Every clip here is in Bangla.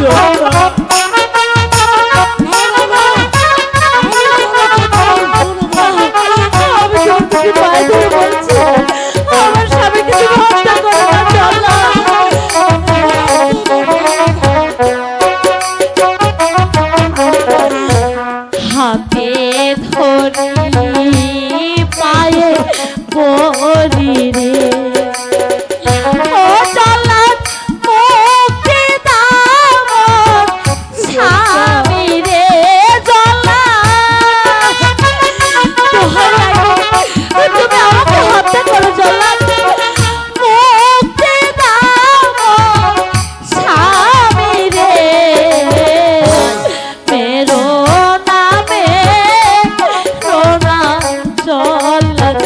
আমি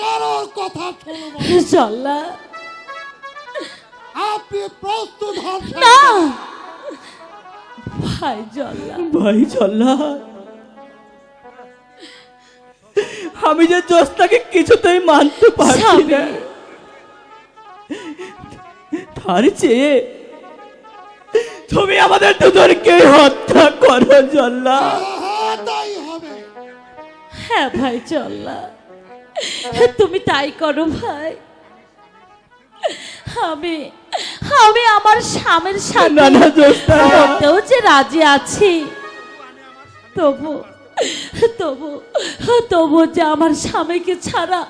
আমি কথা শুনব না। আপনি প্রস্তুত হন। না। ভাই জল্লা। ভাই চল্লা আমি যে জোস্তাকে কিছুতেই মানতে পারছি না। তার চেয়ে তুমি আমাদের দুজনকে হত্যা করো জল্লা। হ্যাঁ, তাই হবে। হ্যাঁ ভাই চল্লা তুমি তাই করো ভাই। আমি আমি আমার স্বামীর সাথে। মরতেও যে রাজি আছি তবু তবু তবু যে আমার স্বামীকে ছাড়া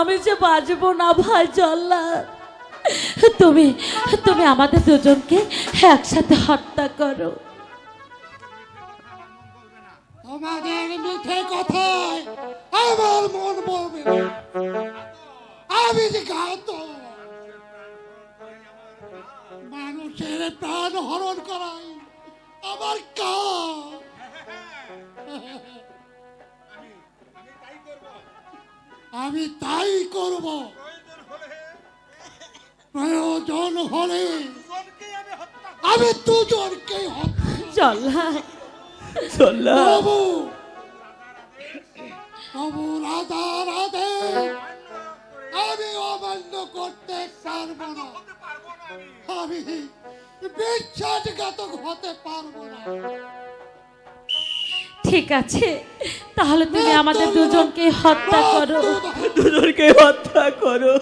আমি যে বাজবো না ভাই চল্লা তুমি তুমি আমাদের দুজনকে একসাথে হত্যা করো। তোমাদের আমার মন বলবে আমি যে মানুষের প্রাণ হরণ করাই আমার কাজ। আমি তাই করব। প্রয়োজন হলে আমি দুজনকে হত্যা চল্লা চল্লা রাধা রাধে আমি অমান্য করতে পারব না। আমি বিশ্বাসঘাতক হতে পারব না। ঠিক আছে তাহলে তুমি আমাদের দুজনকে হত্যা করো। দুজনকে হত্যা করো।